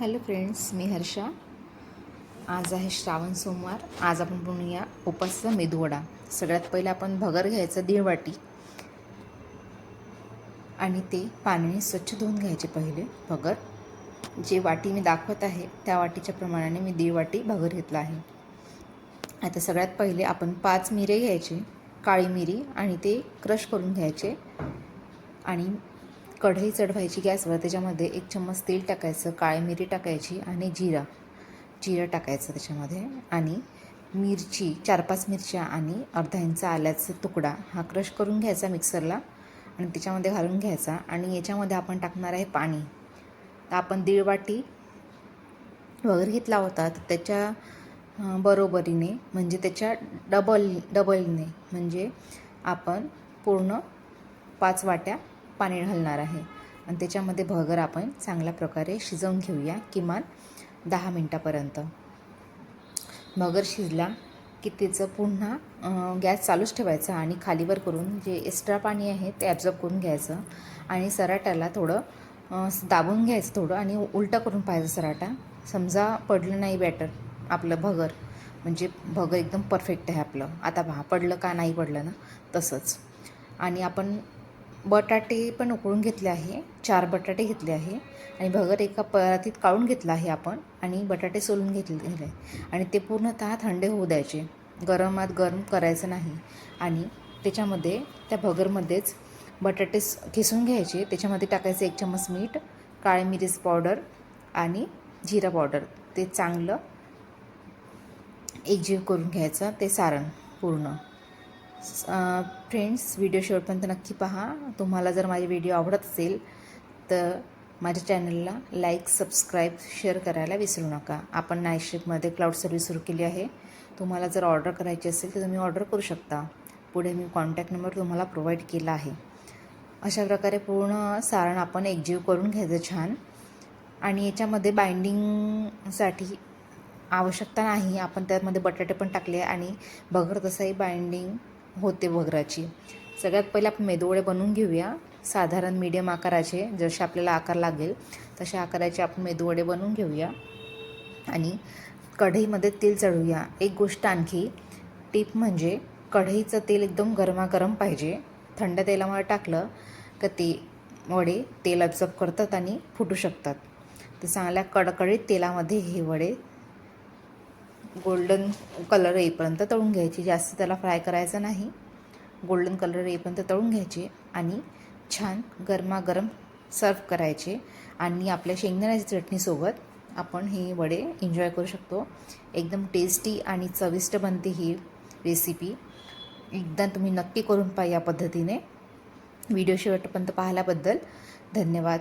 Hello friends मी हर्षा. आज आहे श्रावण सोमवार. आज आपण बनवूया उपासचा मेदवडा. सगळ्यात पहिलं आपण भगर घ्यायचं दीड वाटी. आणि ते पाण्याने स्वच्छ धुवून घ्यायचे पहिले भगर. जे वाटी मी दाखवत आहे त्या वाटीच्या प्रमाणाने मी दीड वाटी भगर घेतला आहे. आता सगळ्यात पहिले आपण पाच मिरे घ्यायचे काळी मिरी आणि ते क्रश करून घ्यायचे. आणि कढई चढवायची गॅसवर त्याच्यामध्ये एक चम्मच तेल टाकायचं काळी मिरी टाकायची आणि जिरा. जिरं टाकायचं त्याच्यामध्ये आणि मिरची चार पाच मिरच्या आणि अर्धा इंच आल्याचा तुकडा हा क्रश करून घ्यायचा मिक्सरला आणि त्याच्यामध्ये घालून घ्यायचा आणि याच्यामध्ये आपण टाकणार आहे पाणी. तर आपण दीड वाटी वगैरे घेतला होता तर त्याच्या बरोबरीने म्हणजे त्याच्या डबल डबलने म्हणजे आपण पूर्ण पाच वाट्या पाणी घालणार आहे. आणि त्याच्यामध्ये भगर आपण चांगल्या प्रकारे शिजवून घेऊया किमान दहा मिनटापर्यंत. भगर शिजला की त्याचं पुन्हा गॅस चालूच ठेवायचा आणि खालीवर करून जे एक्स्ट्रा पाणी आहे ते ॲब्झॉर्ब करून घ्यायचं. आणि सराट्याला थोडं दाबून घ्यायचं थोडं आणि उलटं करून पाहायचं सराटा. समजा पडलं नाही बॅटर आपलं भगर. म्हणजे भगर एकदम परफेक्ट आहे आपलं. आता पहा पडलं का नाही पडलं ना? तसंच. आणि आपण बटाटे पण उकळून घेतले आहे. चार बटाटे घेतले आहे. आणि भगर एका परातीत काढून घेतला आहे आपण आणि बटाटे सोलून घेतले गेले. आणि ते पूर्णतः थंड होऊ द्यायचे. गरमात गरम करायचं नाही. आणि त्याच्यामध्ये त्या भगरमध्येच बटाटे स- किसून घ्यायचे. त्याच्यामध्ये टाकायचं एक चम्मच मीठ काळी मिरीच पावडर आणि जिरा पावडर. ते चांगलं एकजीव करून घ्यायचं. ते सारण पूर्ण. फ्रेंड्स व्हिडिओ शेवटपर्यंत नक्की पहा. तुम्हाला जर माझे व्हिडिओ आवडत असेल तर माझ्या चॅनलला लाईक सबस्क्राईब शेअर करायला विसरू नका. आपण नाईट क्लाउड सर्व्हिस सुरू केली आहे. तुम्हाला जर ऑर्डर करायची असेल तर तुम्ही ऑर्डर करू शकता. पुढे मी कॉन्टॅक्ट नंबर तुम्हाला प्रोव्हाइड केला आहे. अशा प्रकारे पूर्ण सारण आपण एकजीव करून घ्यायचं छान. आणि याच्यामध्ये बाइंडिंगसाठी आवश्यकता नाही. आपण त्यामध्ये बटाटे पण टाकले आणि बगर तसाही बाइंडिंग होते वगराची सगळ्यात पहिले आपण मेदूवडे बनवून घेऊया. साधारण मीडियम आकाराचे जसे आपल्याला आकार लागेल तसे आकाराचे आपण मेदूवडे बनवून घेऊया. आणि कढईमध्ये तेल चढवूया. एक गोष्ट आणखी टीप म्हणजे कढईचं तेल एकदम गरमागरम पाहिजे. थंड तेलामुळे टाकलं का ते वडे तेल अब्झॉर्ब करतात आणि फुटू शकतात. तर चांगल्या कडकडीत तेलामध्ये हे वडे गोल्डन कलर येईपर्यंत तळून घ्यायची. जास्त त्याला फ्राय करायचं नाही. गोल्डन कलर येईपर्यंत तळून घ्यायचे आणि छान गरमागरम सर्व करायचे. आणि आपल्या शेंगदाण्याच्या चटणीसोबत आपण हे वडे एन्जॉय करू शकतो. एकदम टेस्टी आणि चविष्ट बनते ही रेसिपी एकदा तुम्ही नक्की करून पहा या पद्धतीने. व्हिडिओ शेवटपर्यंत पाहिल्याबद्दल धन्यवाद.